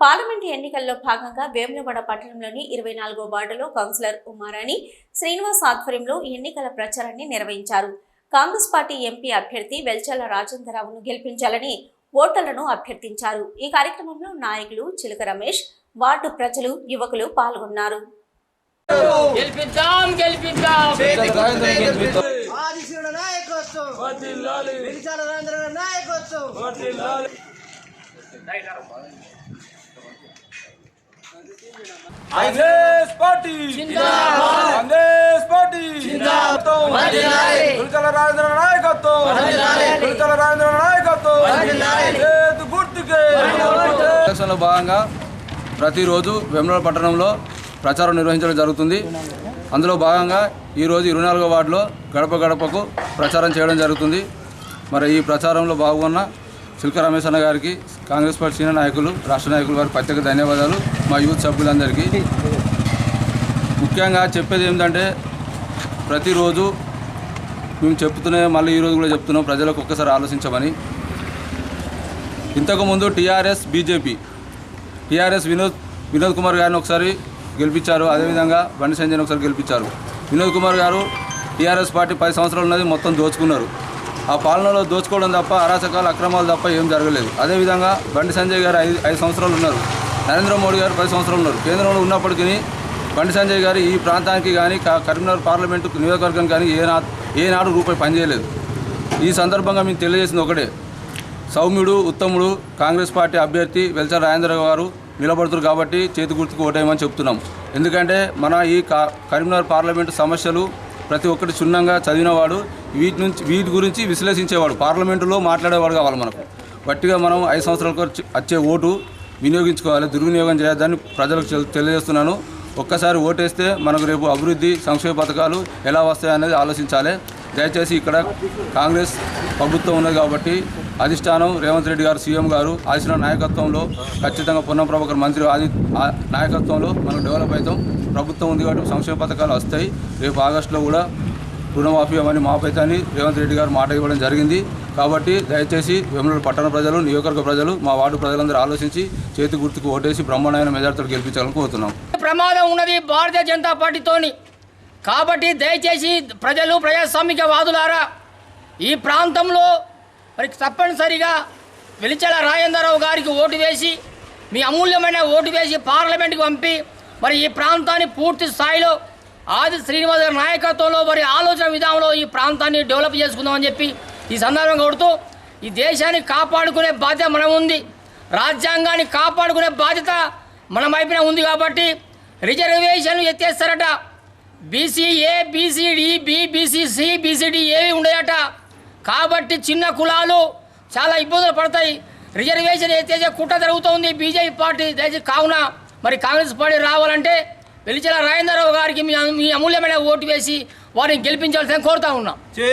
Parliament ఎన్నికల్లో భాగంగా వేములవాడ పట్టణంలోని ఇరవై నాలుగో వార్డులో కౌన్సిలర్ ఉమారాణి శ్రీనివాస్ ఆధ్వర్యంలో ఎన్నికల ప్రచారాన్ని నిర్వహించారు. కాంగ్రెస్ పార్టీ ఎంపీ అభ్యర్థి వెల్చల రాజేంద్రరావును గెలిపించాలని ఓటర్లను అభ్యర్థించారు. ఈ కార్యక్రమంలో నాయకులు చిలక రమేష్ వార్డు ప్రజలు యువకులు పాల్గొన్నారు. గెలిపిద్దాం గెలిపిద్దాం. నాయకత్వం కాంగ్రెస్ పార్టీ. కాంగ్రెస్ పార్టీ. గురుచల రాజేంద్ర నాయకత్వం. రాజేంద్ర ఎలక్షన్లో భాగంగా ప్రతిరోజు వేములవాడ పట్టణంలో ప్రచారం నిర్వహించడం జరుగుతుంది. అందులో భాగంగా ఈరోజు ఇరవై నాలుగో వార్డులో గడప గడపకు ప్రచారం చేయడం జరుగుతుంది. మరి ఈ ప్రచారంలో బాగున్న శిల్క రమేష్ అన్న గారికి కాంగ్రెస్ పార్టీ సీనియర్ నాయకులు రాష్ట్ర నాయకులు వారికి ప్రత్యేక ధన్యవాదాలు. మా యూత్ సభ్యులందరికీ ముఖ్యంగా చెప్పేది ఏంటంటే ప్రతిరోజు మేము చెప్తూనే మళ్ళీ ఈరోజు కూడా చెప్తున్నాం ప్రజలకు ఒక్కసారి ఆలోచించమని. ఇంతకుముందు TRS BJP TRS Vinod Vinod Kumar గారిని ఒకసారి గెలిపించారు. అదేవిధంగా బండి సంజయ్ని ఒకసారి గెలిపించారు. వినోద్ కుమార్ గారు టీఆర్ఎస్ పార్టీ పది సంవత్సరాలు ఉన్నది మొత్తం దోచుకున్నారు. ఆ పాలనలో దోచుకోవడం తప్ప అరాచకాలు అక్రమాలు తప్ప ఏం జరగలేదు. అదేవిధంగా బండి సంజయ్ గారు ఐదు ఐదు సంవత్సరాలు ఉన్నారు. నరేంద్ర మోడీ గారు పది సంవత్సరాలు ఉన్నారు. కేంద్రంలో ఉన్నప్పటికీ బండి సంజయ్ గారు ఈ ప్రాంతానికి కానీ కరీంనగర్ పార్లమెంటు నియోజకవర్గం కానీ ఏనాడు ఏనాడు రూపాయి పనిచేయలేదు. ఈ సందర్భంగా మీకు తెలియజేసింది ఒకటే. సౌమ్యుడు ఉత్తముడు కాంగ్రెస్ పార్టీ అభ్యర్థి వెల్చర్ రాజేంద్ర గారు నిలబడుతున్నారు కాబట్టి చేతి గుర్తుకు ఓటేయమని చెప్తున్నాం. ఎందుకంటే మన ఈ కరీంనగర్ పార్లమెంటు సమస్యలు ప్రతి ఒక్కటి క్షుణ్ణంగా చదివినవాడు వీటి నుంచి వీటి గురించి విశ్లేషించేవాడు పార్లమెంటులో మాట్లాడేవాడు కావాలి మనకు. గట్టిగా మనం ఐదు సంవత్సరాలకు వచ్చే ఓటు వినియోగించుకోవాలి దుర్వినియోగం చేయొద్దని ప్రజలకు తెలియజేస్తున్నాను. ఒక్కసారి ఓటేస్తే మనకు రేపు అభివృద్ధి సంక్షేమ పథకాలు ఎలా వస్తాయనేది ఆలోచించాలి. దయచేసి ఇక్కడ కాంగ్రెస్ ప్రభుత్వం ఉన్నది కాబట్టి అధిష్టానం రేవంత్ రెడ్డి గారు సీఎం గారు ఆసిన నాయకత్వంలో ఖచ్చితంగా పొన్నం ప్రభాకర్ మంత్రి ఆది ఆ నాయకత్వంలో మనం డెవలప్ అవుతాం. ప్రభుత్వం ఉంది కాబట్టి సంక్షేమ పథకాలు వస్తాయి. రేపు ఆగస్టులో కూడా రుణమాఫీ అని మాపైతే రేవంత్ రెడ్డి గారు మాట ఇవ్వడం జరిగింది. కాబట్టి దయచేసి వేములవాడ పట్టణ ప్రజలు నియోజకవర్గ ప్రజలు మా వార్డు ప్రజలందరూ ఆలోచించి చేతి గుర్తుకు ఓటేసి బ్రహ్మాండమైన మెజార్టీతో గెలిపించాలని కోరుతున్నాం. ప్రమాదం ఉన్నది భారతీయ జనతా పార్టీతోని. కాబట్టి దయచేసి ప్రజలు ప్రజాస్వామిక వాదులారా ఈ ప్రాంతంలో మరి తప్పనిసరిగా వెలిచల రాజేంద్రరావు గారికి ఓటు వేసి మీ అమూల్యమైన ఓటు వేసి పార్లమెంట్కి పంపి మరి ఈ ప్రాంతాన్ని పూర్తి స్థాయిలో ఆది శ్రీనివాస నాయకత్వంలో మరి ఆలోచన విధానంలో ఈ ప్రాంతాన్ని డెవలప్ చేసుకుందామని చెప్పి ఈ సందర్భంగా కొడుతూ ఈ దేశాన్ని కాపాడుకునే బాధ్యత మనం ఉంది. రాజ్యాంగాన్ని కాపాడుకునే బాధ్యత మన వైపున ఉంది కాబట్టి రిజర్వేషన్లు ఎత్తేస్తారట. BCA BCD BBC C BCD ఏవి ఉండయట. కాబట్టి చిన్న కులాలు చాలా ఇబ్బందులు పడతాయి. రిజర్వేషన్ ఎత్తేసే కుట్ర జరుగుతుంది. బీజేపీ పార్టీ దయచేసి కావున మరి కాంగ్రెస్ పార్టీ రావాలంటే వెలిచెల రాజేంద్రరావు గారికి మీ మీ అమూల్యమైన ఓటు వేసి వారిని గెలిపించాల్సిన కోరుతా ఉన్నాం.